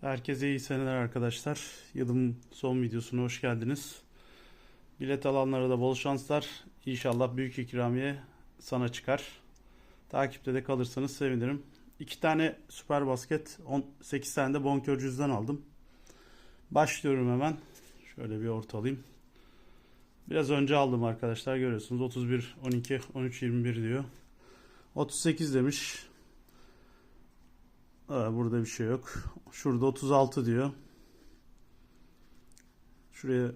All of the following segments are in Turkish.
Herkese iyi seneler arkadaşlar. Yılın son videosuna hoş geldiniz. Bilet alanlara da bol şanslar. İnşallah büyük ikramiye sana çıkar. Takipte de kalırsanız sevinirim. İki tane süper basket, 18 tane de bonkör cüzdan aldım. Başlıyorum hemen. Şöyle bir ortalayayım. Biraz önce aldım arkadaşlar görüyorsunuz. 31, 12, 13, 21 diyor. 38 demiş. Burada bir şey yok. Şurada 36 diyor. Şuraya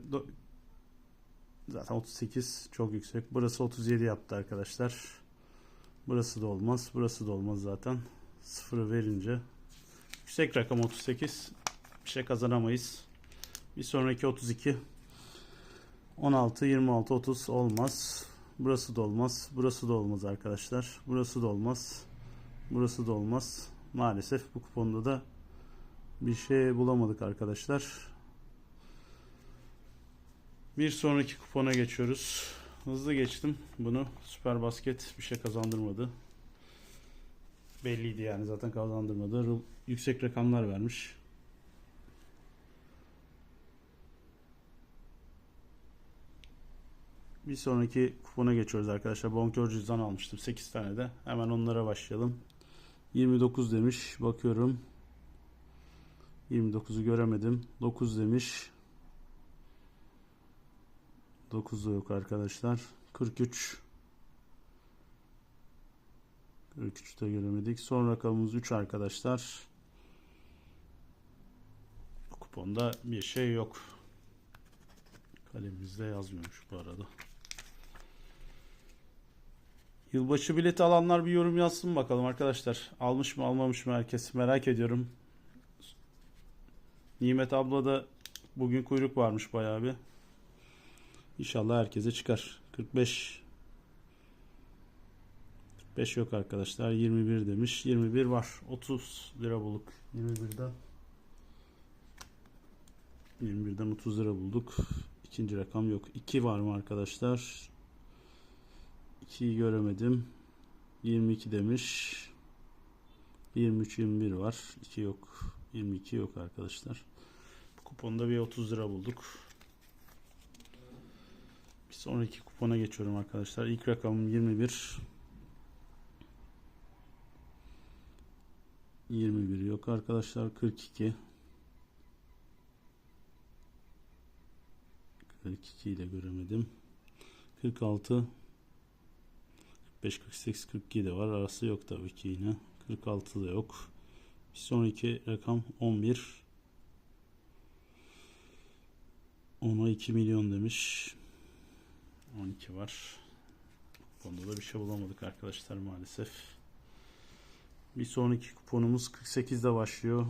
zaten 38 çok yüksek. Burası 37 yaptı arkadaşlar. Burası da olmaz. Burası da olmaz zaten. Sıfırı verince. Yüksek rakam 38. Bir şey kazanamayız. Bir sonraki 32. 16, 26, 30 olmaz. Burası da olmaz. Burası da olmaz arkadaşlar. Burası da olmaz. Burası da olmaz. Maalesef bu kuponda da bir şey bulamadık arkadaşlar. Bir sonraki kupona geçiyoruz. Hızlı geçtim bunu. Süper basket bir şey kazandırmadı. Belliydi yani zaten kazandırmadı. Yüksek rakamlar vermiş. Bir sonraki kupona geçiyoruz arkadaşlar. Bonkör cüzdan almıştım 8 tane de. Hemen onlara başlayalım. 29 demiş. Bakıyorum. 29'u göremedim. 9 demiş. 9 da yok arkadaşlar. 43. 43 de göremedik. Son rakamımız 3 arkadaşlar. Kuponda bir şey yok. Kalemimizde yazmıyormuş bu arada. Yılbaşı bileti alanlar bir yorum yazsın bakalım arkadaşlar. Almış mı almamış mı herkes merak ediyorum. Nimet abla da bugün kuyruk varmış bayağı bir. İnşallah herkese çıkar. 45 45 yok arkadaşlar. 21 demiş. 21 var. 30 lira bulduk. 21'den 21'den 30 lira bulduk. İkinci rakam yok. 2 var mı arkadaşlar? 2'yi göremedim. 22 demiş. 23 21 var. 2 yok. 22 yok arkadaşlar. Bu kuponda bir 30 lira bulduk. Bir sonraki kupona geçiyorum arkadaşlar. İlk rakamım 21. 21 yok arkadaşlar. 42. 42 ile göremedim. 46 45, 48, 47 var. Arası yok tabii ki yine. 46 da yok. Bir sonraki rakam 11. Ona 2 milyon demiş. 12 var. Bunda da bir şey bulamadık arkadaşlar maalesef. Bir sonraki kuponumuz 48'de başlıyor.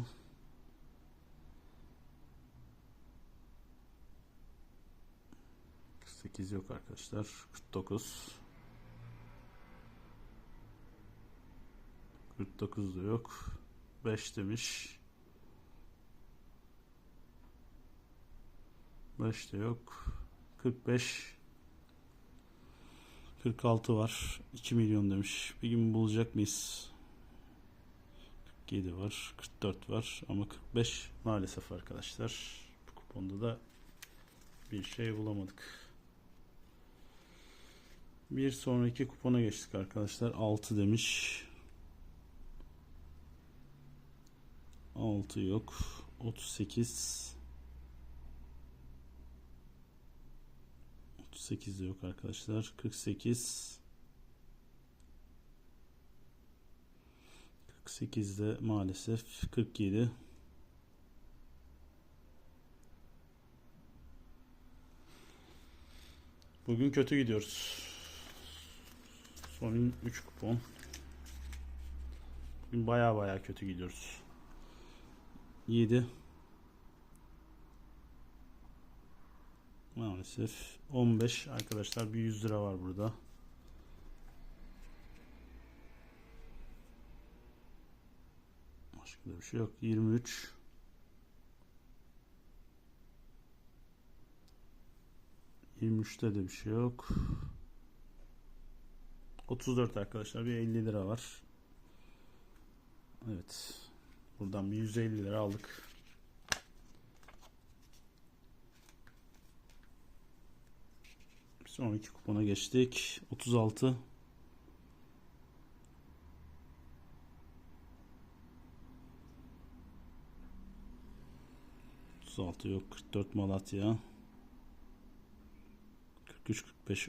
48 yok arkadaşlar. 49. 49 da yok. 5 demiş. 5 de yok. 45. 46 var. 2 milyon demiş. Bir gün bulacak mıyız? 47 var. 44 var. Ama 45 maalesef arkadaşlar. Bu kuponda da bir şey bulamadık. Bir sonraki kupona geçtik arkadaşlar. 6 demiş. 6 yok. 38 38 de yok arkadaşlar. 48 48 de maalesef 47 Bugün kötü gidiyoruz. Son 3 kupon. Bugün baya baya kötü gidiyoruz. 7 Maalesef 15 arkadaşlar bir 100 lira var burada. Başka bir şey yok. 23 23'te de bir şey yok. 34 arkadaşlar bir 50 lira var. Evet. Buradan bir 150 lira aldık. Sonraki kupona geçtik. 36 36 yok. 44 Malatya. 43 45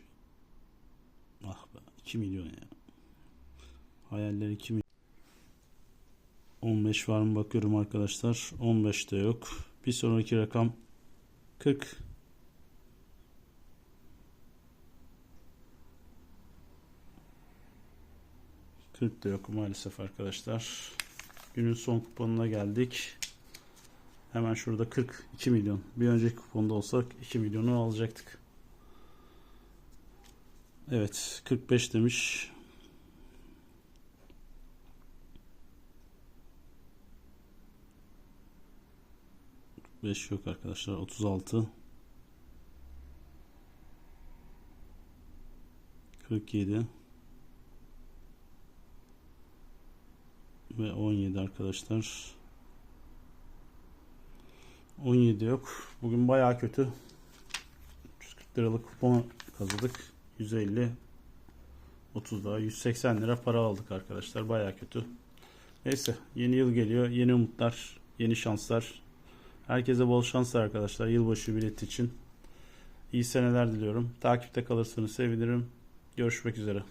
Ah be 2 milyon ya. Hayaller 2 milyon. 15 var mı bakıyorum arkadaşlar. 15 de yok. Bir sonraki rakam 40. Kırk da yok maalesef arkadaşlar. Günün son kuponuna geldik. Hemen şurada 42 milyon. Bir önceki kuponda olsak 2 milyonu alacaktık. Evet 45 demiş. Beş yok arkadaşlar. 36 47 ve 17 arkadaşlar. 17 yok. Bugün bayağı kötü. 140 liralık kupon kazıdık. 150 30 daha 180 lira para aldık arkadaşlar. Bayağı kötü. Neyse yeni yıl geliyor. Yeni umutlar, yeni şanslar. Herkese bol şanslar arkadaşlar. Yılbaşı bileti için. İyi seneler diliyorum. Takipte kalırsanız sevinirim. Görüşmek üzere.